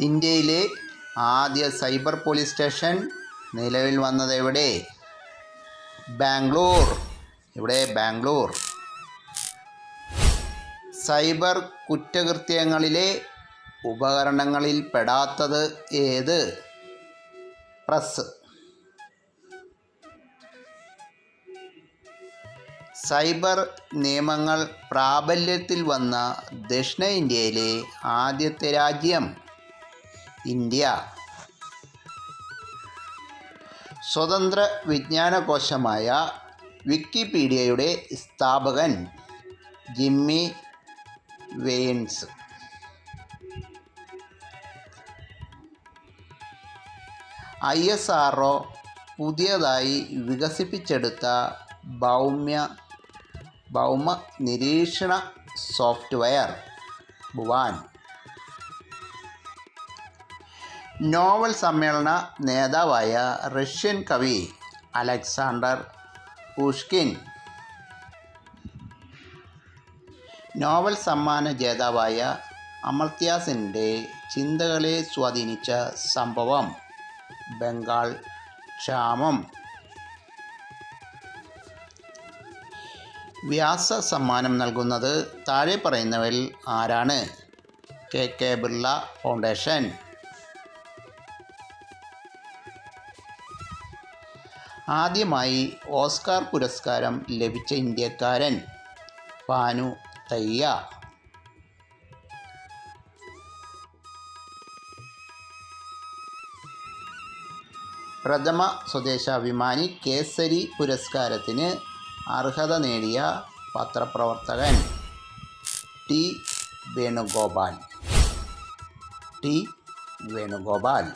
ഇന്ത്യയിലെ ആദ്യ cyber police station നിലവിൽ വന്നത് എവിടെ? ബാംഗ്ലൂർ. ഇവിടെ ബാംഗ്ലൂർ. സൈബർ കുറ്റകൃത്യങ്ങളിലെ ഉപകരണങ്ങളിൽ പെടാത്തത് ഏത്? പ്രസ്. സൈബർ നിയമങ്ങൾ പ്രാബല്യത്തിൽ വന്ന ദക്ഷിണ ഇന്ത്യയിലെ ആദ്യത്തെ രാജ്യം ഇന്ത്യ. സ്വതന്ത്ര വിജ്ഞാനകോശമായ വിക്കിപീഡിയയുടെ സ്ഥാപകൻ Jimmy Wales. I S R O പുതിയതായി വികസിപ്പിച്ചെടുത്ത ഭൗമ്യ ഭൗമ നിരീക്ഷണ സോഫ്റ്റ്വെയർ. ഭുവാൻ. നോവൽ സമ്മേളന നേതാവായ റഷ്യൻ കവി അലക്സാണ്ടർ പുഷ്കിൻ. നോവൽ സമ്മാന ജേതാവായ അമർത്യാസിന്റെ ചിന്തകളെ സ്വാധീനിച്ച സംഭവം. ബംഗാൾ ക്ഷാമം. വ്യാസ സമ്മാനം നൽകുന്നത് താഴെ പറയുന്നവരിൽ ആരാണ്? കെ. കെ. ബിർള ഫൗണ്ടേഷൻ. ആദ്യമായി ഓസ്കാർ പുരസ്കാരം ലഭിച്ച ഇന്ത്യക്കാരൻ പാനു തയ്യ. പ്രഥമ സ്വദേശാഭിമാനി കേസരി പുരസ്കാരത്തിന് അർഹത നേടിയ പത്രപ്രവർത്തകൻ ടി വേണുഗോപാൽ. ടി വേണുഗോപാൽ.